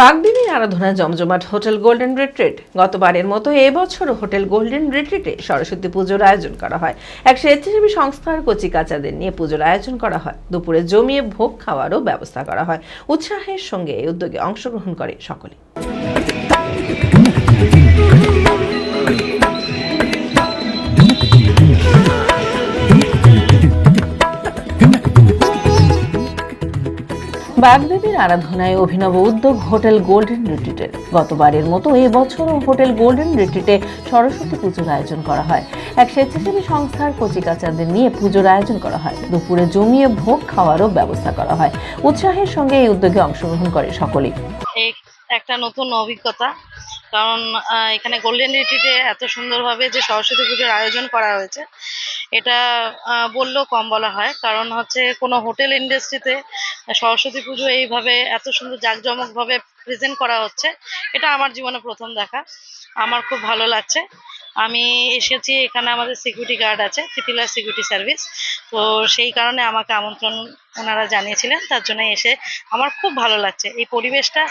বাগদেবীর আরাধনা জমজমাট hotel golden retreat. গতবারের মতো এবছরও হোটেল গোল্ডেন রিট্রিটে সরস্বতী পুজোর আয়োজন করা হয়। এক স্বেচ্ছাসেবী সংস্থার কচিকাচাদের নিয়ে পুজোর আয়োজন করা হয়। দুপুরে জমিয়ে ভোগ খাওয়ারও ব্যবস্থা করা হয়। উৎসাহের সঙ্গে এই উদ্যোগে অংশগ্রহণ করে সকলে। বাগদেবীর আরাধনায় অভিনব উদ্যোগ হোটেল গোল্ডেন রিট্রিটের গতবারের মতো এবছরও হোটেল গোল্ডেন রিট্রিটে সরস্বতী পুজোর আয়োজন করা হয়। এক স্বেচ্ছাসেবী সংস্থার কচিকাচাদের নিয়ে পুজোর আয়োজন করা হয়। দুপুরে জমিয়ে ভোগ খাওয়ারও ব্যবস্থা করা হয়। উৎসাহের সঙ্গে এই উদ্যোগে অংশগ্রহণ করে সকলেই। একটা নতুন অভিজ্ঞতা। কারণ এখানে গোল্ডেন রিট্রিটে এত সুন্দরভাবে যে সরস্বতী পুজোর আয়োজন করা হয়েছে এটা বললেও কম বলা হয়। কারণ হচ্ছে কোনো হোটেল ইন্ডাস্ট্রিতে সরস্বতী পুজো এইভাবে এত সুন্দর জাঁকজমকভাবে প্রেজেন্ট করা হচ্ছে, এটা আমার জীবনে প্রথম দেখা। আমার খুব ভালো লাগছে। আমি এসেছি, এখানে আমাদের সিকিউরিটি গার্ড আছে ত্রিপিলার সিকিউরিটি সার্ভিস তো সেই কারণে আমাকে আমন্ত্রণ ওনারা জানিয়েছিলেন, তার জন্য এসে আমার খুব ভালো লাগছে। এই পরিবেশটা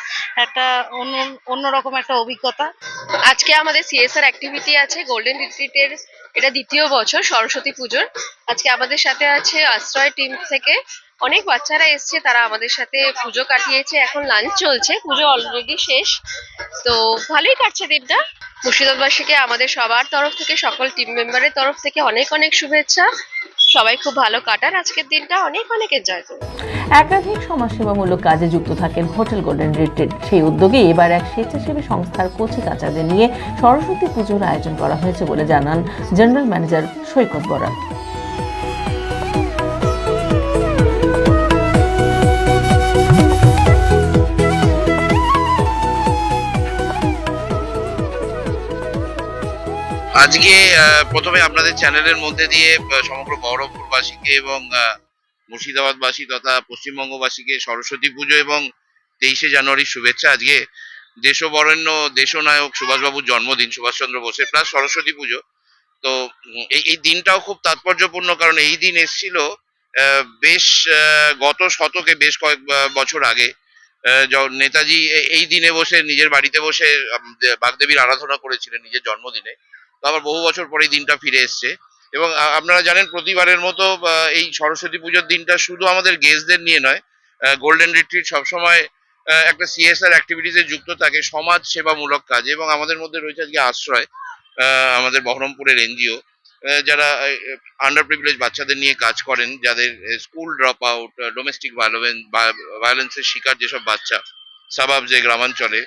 একটা অন্য, অন্যরকম একটা অভিজ্ঞতা। আজকে আমাদের সিএসআর অ্যাক্টিভিটি আছে গোল্ডেন রিট্রিটের এটা দ্বিতীয় বছর, সরস্বতী পুজোর। আজকে আমাদের সাথে আছে আশ্রয় টিম থেকে। অনেক বাচ্চারা এসছে, তারা আমাদের সাথে পুজো কাটিয়েছে। এখন লাঞ্চ চলছে, পুজো অলরেডি শেষ। তো ভালোই কাটছে দিনটা। মুর্শিদাবাসীকে আমাদের সবার তরফ থেকে, সকল টিম মেম্বারের তরফ থেকে অনেক অনেক শুভেচ্ছা। সবাই খুব ভালো কাটান। আজকের দিনটা অনেক অনেক এনজয় করুন। একাধিক সমাজসেবামূলক কাজে যুক্ত থাকেন হোটেল গোল্ডেন রিট্রিট। সেই উদ্যোগে এবার এক স্বেচ্ছাসেবী সংস্থার কোচি কাচাদের নিয়ে সরস্বতী পুজোর আয়োজন করা হয়েছে বলে জানান জেনারেল ম্যানেজার সৈকত বরা আজকে প্রথমে আপনাদের চ্যানেলের মধ্যে দিয়ে সমগ্র বহরমপুরবাসীকে এবং মুর্শিদাবাদবাসী তথা পশ্চিমবঙ্গবাসীকে সরস্বতী পুজো এবং তেইশে জানুয়ারির শুভেচ্ছা। আজকে দেশবরেণ্য, দেশনায়ক সুভাষবাবুর জন্মদিন, সুভাষচন্দ্র বোসের, প্লাস সরস্বতী পুজো। তো এই এই দিনটাও খুব তাৎপর্যপূর্ণ কারণ এই দিন এসেছিল বেশ গত শতকে, বেশ কয়েক বছর আগে। নেতাজি এই দিনে বসে, নিজের বাড়িতে বসে বাগদেবীর আরাধনা করেছিলেন নিজের জন্মদিনে। আবার বহু বছর পরে দিনটা ফিরে এসছে। এবং আপনারা জানেন প্রতিবারের মতো এই সরস্বতী পুজোর দিনটা শুধু আমাদের গেস্টদের নিয়ে নয় গোল্ডেন রিট্রিট সবসময় একটা সিএসআর অ্যাক্টিভিটিসে যুক্ত থাকে, সমাজ সেবামূলক কাজ। এবং আমাদের মধ্যে রয়েছে আজকে আশ্রয় আমাদের বহরমপুরের এনজিও যারা আন্ডার প্রিভিলেজ বাচ্চাদের নিয়ে কাজ করেন, যাদের school drop out domestic violence ভায়োলেন্সের শিকার যেসব বাচ্চা সাবাব যে গ্রামাঞ্চলে,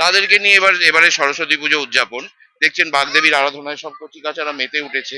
তাদেরকে নিয়ে এবার, এবারে সরস্বতী পুজো উদযাপন। দেখছেন বাগদেবীর আরাধনায় সব কচিকাচারা মেতে উঠেছে।